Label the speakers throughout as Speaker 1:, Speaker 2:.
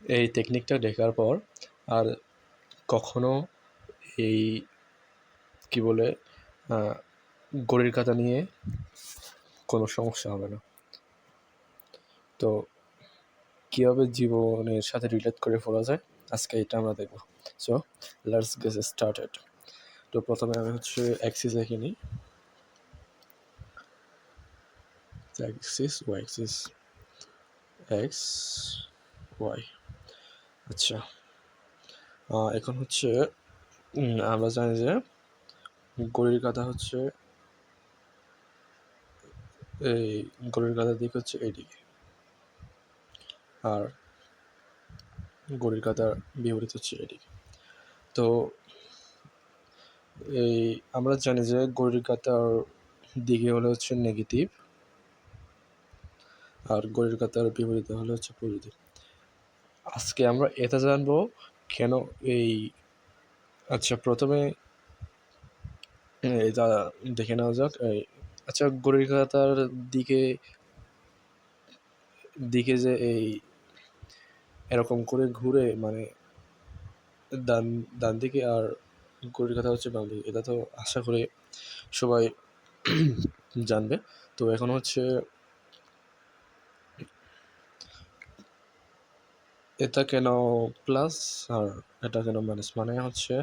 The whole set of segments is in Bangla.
Speaker 1: এই টেকনিকটা দেখার পর আর কখনো এই কি বলে ঘড়ির কাঁটা নিয়ে কোনো সমস্যা হবে না। তো কীভাবে জীবনের সাথে রিলেট করে ফেলা যায়, আজকে এটা আমরা দেখব। সো লেটস গেট স্টার্টেড তো প্রথমে আমি হচ্ছে অ্যাক্সিস লিখে নিই। Axis Y axis X Y আচ্ছা। এখন হচ্ছে আমরা জানি যে ঘড়ির কাঁটা হচ্ছে এই ঘড়ির কাঁটার দিক হচ্ছে এইদিকে। আর ঘড়ির কাঁটার বিপরীত হচ্ছে এদিকে তো এই আমরা জানি যে ঘড়ির কাঁটার দিকে হলে হচ্ছে নেগেটিভ আর ঘড়ির কাঁটার বিপরীতে হলে হচ্ছে পজিটিভ আজকে আমরা এটা জানব কেন এই আচ্ছা প্রথমে এটা দেখে নেওয়া যাক আচ্ছা ঘড়ির কাঁটার দিকে দিকে যে এই এরকম করে ঘুরে মানে ডান ডান দিকে আর ঘড়ির কাঁটা হচ্ছে বাম দিকে, এটা তো আশা করি সবাই জানবে। তো এখন হচ্ছে এটা কেন প্লাস আর এটা কেন মাইনাস মানে হচ্ছে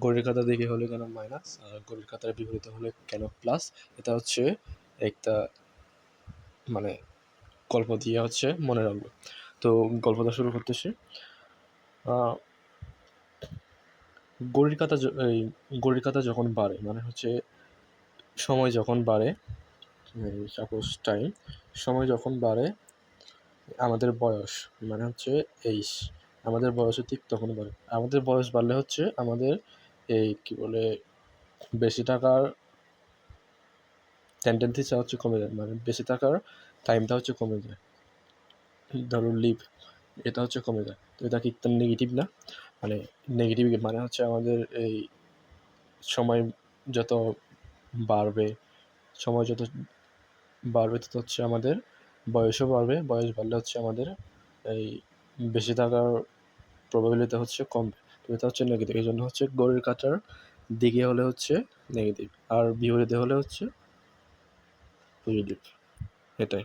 Speaker 1: ঘড়ির কাঁটার দিকে হলে কেন মাইনাস আর ঘড়ির কাঁটার বিপরীতে হলে কেন প্লাস এটা হচ্ছে একটা মানে গল্প দিয়ে হচ্ছে মনে রাখব। তো গল্পটা শুরু করতেছি। ঘড়ির কাঁটা এই ঘড়ির কাঁটা যখন বাড়ে মানে হচ্ছে সময় যখন বাড়ে সাপোজ টাইম সময় যখন বাড়ে আমাদের বয়স মানে হচ্ছে এইজ আমাদের বয়সও ঠিক তখন বাড়ে আমাদের বয়স বাড়লে হচ্ছে আমাদের এই কি বলে, বেশি টাকার টেন্ডেন্সিটা হচ্ছে কমে যায় মানে বেশি টাকার টাইমটা হচ্ছে কমে যায়। ধরুন লিভ এটা হচ্ছে কমে যায়। তো এটা কি নেগেটিভ না? মানে নেগেটিভ মানে হচ্ছে আমাদের এই সময় যত বাড়বে, সময় যত বাড়বে তত হচ্ছে আমাদের বয়সও বাড়বে, বয়স বাড়লে হচ্ছে আমাদের এই বেশি থাকার প্রবাবিলিটি হচ্ছে কম এটা হচ্ছে নেগেটিভ এই জন্য হচ্ছে গড়ের কাটার দিকে হলে হচ্ছে নেগেটিভ আর বিপরীতে হলে হচ্ছে পজিটিভ এটাই।